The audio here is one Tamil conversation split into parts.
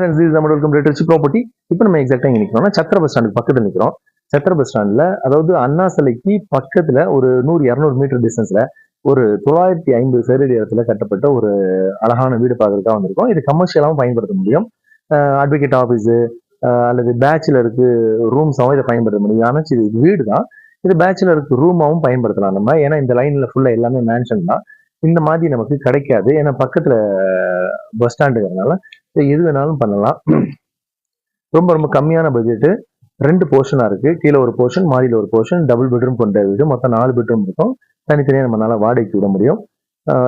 ஃப்ரெண்ட்ஸ் இது நம்ம வெல்கம் ரிச் ப்ராப்பர்ட்டி இப்போ நம்ம எக்ஸாக்டாக இங்கே நிற்கிறோம்னா சத்திர பஸ் ஸ்டாண்டுக்கு பக்கத்தில் நிற்கிறோம் சத்திர பஸ் ஸ்டாண்டில் அதாவது அண்ணா சிலைக்கு பக்கத்தில் ஒரு நூறு இரநூறு மீட்டர் டிஸ்டன்ஸில் ஒரு தொள்ளாயிரத்தி ஐம்பது சதுரடி இடத்துல கட்டப்பட்ட ஒரு அழகான வீடு பார்க்கறதுக்காக வந்திருக்கோம். இது கமர்ஷியலாகவும் பயன்படுத்த முடியும். அட்வொகேட் ஆஃபீஸு அல்லது பேச்சுலருக்கு ரூம்ஸாகவும் இதை பயன்படுத்த முடியும். ஆனால் இது வீடு தான் இது பேச்சுலருக்கு ரூமாகவும் பயன்படுத்தலாம் நம்ம. ஏன்னா இந்த லைனில் ஃபுல்லாக எல்லாமே மேன்ஷன் தான். இந்த மாதிரி நமக்கு கிடைக்காது. ஏன்னா பக்கத்தில் பஸ் ஸ்டாண்டுங்கிறதுனால எது வேணாலும் பண்ணலாம். ரொம்ப ரொம்ப கம்மியான பட்ஜெட்டு ரெண்டு போர்ஷனாக இருக்குது கீழே ஒரு போர்ஷன் மாடியில் ஒரு போர்ஷன் டபுள் பெட்ரூம் கொண்ட வீடு மொத்தம் நாலு பெட்ரூம் இருக்கும். தனித்தனியாக நம்மளால வாடகைக்கு விட முடியும்.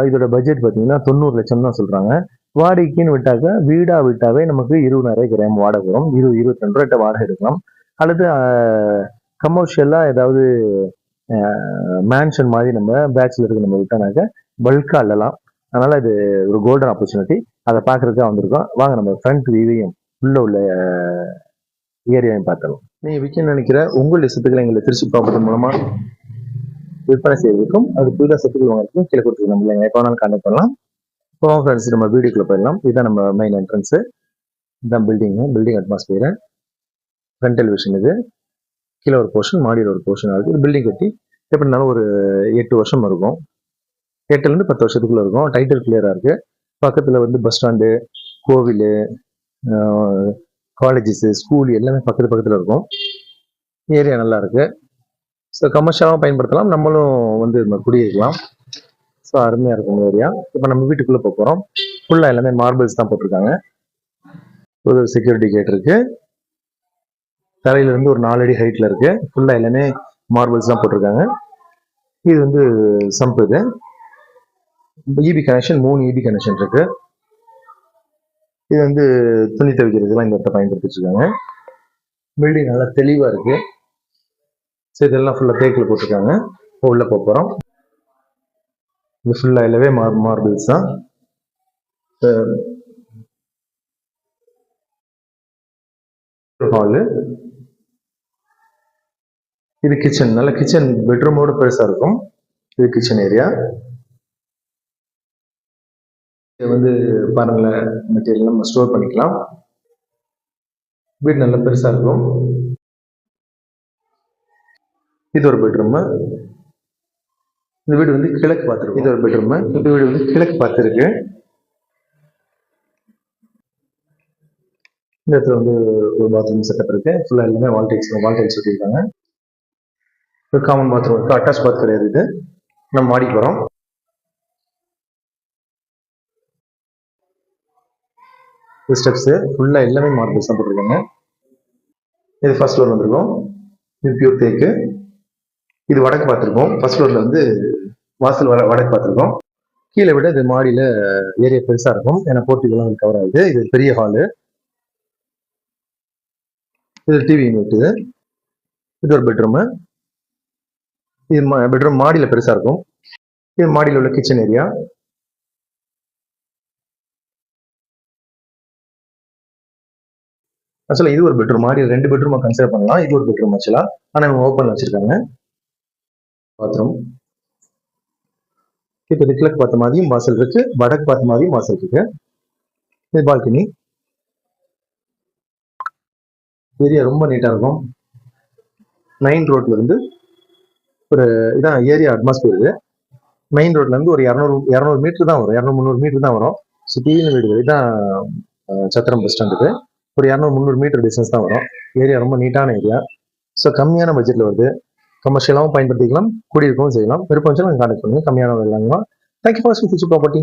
இதோட பட்ஜெட் பார்த்தீங்கன்னா தொண்ணூறு லட்சம் தான் சொல்கிறாங்க வாடகைக்குன்னு விட்டாக்க வீடாக விட்டாவே நமக்கு இருபதாயிரம் கிராம் வாடகை வரும். இருபது இருபத்தி ரெண்டு ரூபாய் வாடகை எடுக்கலாம். அல்லது கமர்ஷியலாக ஏதாவது மேன்ஷன் மாதிரி நம்ம பேச்சுலருக்கு நம்ம விட்டோம்னாக்க பல்காக அல்லலாம் அதனால இது ஒரு கோல்டன் ஆப்பர்ச்சுனிட்டி அதை பார்க்கறதுக்காக வந்திருக்கோம். வாங்க நம்ம ஃப்ரண்ட் வியூவையும் உள்ள உள்ள ஏரியாவையும் பார்த்துருவோம் நீங்க விற்க நினைக்கிற உங்கள் இஷ்டத்துக்கு எங்களை திருச்சி ப்ராப்பர்ட்டி மூலமா விற்பனை செய்வதற்கும் அது புதிதாக சொத்துக்கள் வாங்குறதுக்கும் கீழே கொடுத்துருக்கோம் நம்ம எப்போ வேணாலும் கான்டாக்ட் பண்ணலாம். இப்போ ஃப்ரெண்ட்ஸ் நம்ம வீடியோக்குள்ள போயிடலாம். இதுதான் நம்ம மெயின் என்ட்ரன்ஸு இதுதான் building building atmosphere front television இது. கீழே ஒரு போர்ஷன் மாடியில் ஒரு போர்ஷன் இருக்குது பில்டிங் கட்டி எப்படினாலும் ஒரு எட்டு வருஷம் இருக்கும். எட்டுலேருந்து பத்து வருஷத்துக்குள்ளே இருக்கும். டைட்டில் கிளியராக இருக்குது பக்கத்தில் வந்து பஸ் ஸ்டாண்டு கோவில் காலேஜஸ் ஸ்கூல் எல்லாமே பக்கத்து பக்கத்தில் இருக்கும். ஏரியா நல்லா இருக்குது ஸோ கமர்ஷியலாகவும் பயன்படுத்தலாம். நம்மளும் வந்து இந்த குடியிருக்கலாம். ஸோ அருமையாக இருக்கும் ஏரியா இப்போ நம்ம வீட்டுக்குள்ளே போக போகிறோம் ஃபுல்லாக எல்லாமே மார்பிள்ஸ் தான் போட்டிருக்காங்க. ஒரு செக்யூரிட்டி கேட் இருக்கு. தரையிலிருந்து ஒரு நாலு அடி ஹைட்டில் இருக்கு. ஃபுல்லாக எல்லாமே மார்பிள்ஸ் தான் போட்டிருக்காங்க. இது வந்து சம்பு இது. இபி கனெக்ஷன் மூணு இபி கனெக்ஷன் இருக்கு. இது வந்து துணி துவைக்கிறதுலாம் இந்த இடத்த பயன்படுத்திச்சிருக்காங்க பில்டிங் நல்லா தெளிவா இருக்கு. ஸோ இதெல்லாம் ஃபுல்லாக தேக்கில் போட்டிருக்காங்க. உள்ள போக போகிறோம் இது ஃபுல்லாக இல்லவே மார் மார்பிள்ஸ் தான். ஹாலு இது கிச்சன் நல்ல கிச்சன் பெட்ரூமோட பெருசா இருக்கும். இது கிச்சன் ஏரியா வந்து பாருங்களேன் மெட்டீரியல் நம்ம ஸ்டோர் பண்ணிக்கலாம். வீடு நல்ல பெருசாக இருக்கும். இது ஒரு பெட்ரூம் இந்த வீடு வந்து கிழக்கு பார்த்துருக்கு இது ஒரு பெட்ரூம் இந்த வீடு வந்து கிழக்கு பார்த்துருக்கு இந்த இடத்துல வந்து ஒரு பாத்ரூம் செட்டப் இருக்கு. ஃபுல்லாக எல்லாமே வால் டைல்ஸ் வால் டைல்ஸ் ஒட்டியிருக்காங்க ஒரு காமன் பாத்ரூம் இருக்குது அட்டாச் பாத் கிடையாது இது. நம்ம மாடிக்கு போகிறோம் ஸ்டெப்ஸு ஃபுல்லாக எல்லாமே மார்பிள்ஸ் தான் போட்டிருக்காங்க. இது ஃபர்ஸ்ட் ஃப்ளோர் வந்திருக்கும். இது பியூர் தேக்கு இது வடக்கு பார்த்துருக்கோம். ஃபர்ஸ்ட் ஃப்ளோரில் வந்து வாசல் வட வடக்கு பார்த்துருக்கோம். கீழே விட இது மாடியில் ஏரியா பெருசாக இருக்கும். ஏன்னா போர்ட்டிகெல்லாம் கவர் ஆகுது. இது பெரிய ஹாலு இது டிவி யூனிட் இது இது ஒரு பெட்ரூமு இது பெட்ரூம் மாடியில் பெருசாக இருக்கும். இது மாடியில் உள்ள கிச்சன் ஏரியா ஆக்சுவலாக இது ஒரு பெட்ரூம் மாதிரி ரெண்டு பெட்ரூமா கன்சிடர் பண்ணலாம். இது ஒரு பெட்ரூம் ஆக்சுவலாக ஆனால் இவங்க ஓப்பன் வச்சிருக்காங்க. பாத்ரூம் இப்போ இது கிழக்கு பார்த்த மாதிரியும் வாசல் இருக்கு. வடக்கு பார்த்த மாதிரியும் வாசல் இருக்கு. இது பால்கனி ஏரியா ரொம்ப நீட்டாக இருக்கும். மெயின் ரோட்ல இருந்து ஒரு இதான் ஏரியா அட்மாஸ்பியர் இது. மெயின் ரோட்ல இருந்து ஒரு இரநூறு இரநூறு மீட்டர் தான் வரும். இரநூறு முந்நூறு மீட்டர் தான் வரும். சுத்தின வீடு இதுதான் சத்திரம் பஸ் ஸ்டாண்டுக்கு ஒரு இரநூறு முந்நூறு மீட்டர் டிஸ்டன்ஸ் தான் வரும். ஏரியா ரொம்ப நீட்டான ஏரியா ஸோ கம்மியான பட்ஜெட்டில் வருது. கமர்ஷியலாகவும் பயன்படுத்திக்கலாம். கூடியிருக்கவும் செய்யலாம். விருப்பம் வச்சு கான்டாக்ட் பண்ணுங்கள் கம்மியான விலை தேங்க்யூ ஃபார் ப்ராப்பர்ட்டி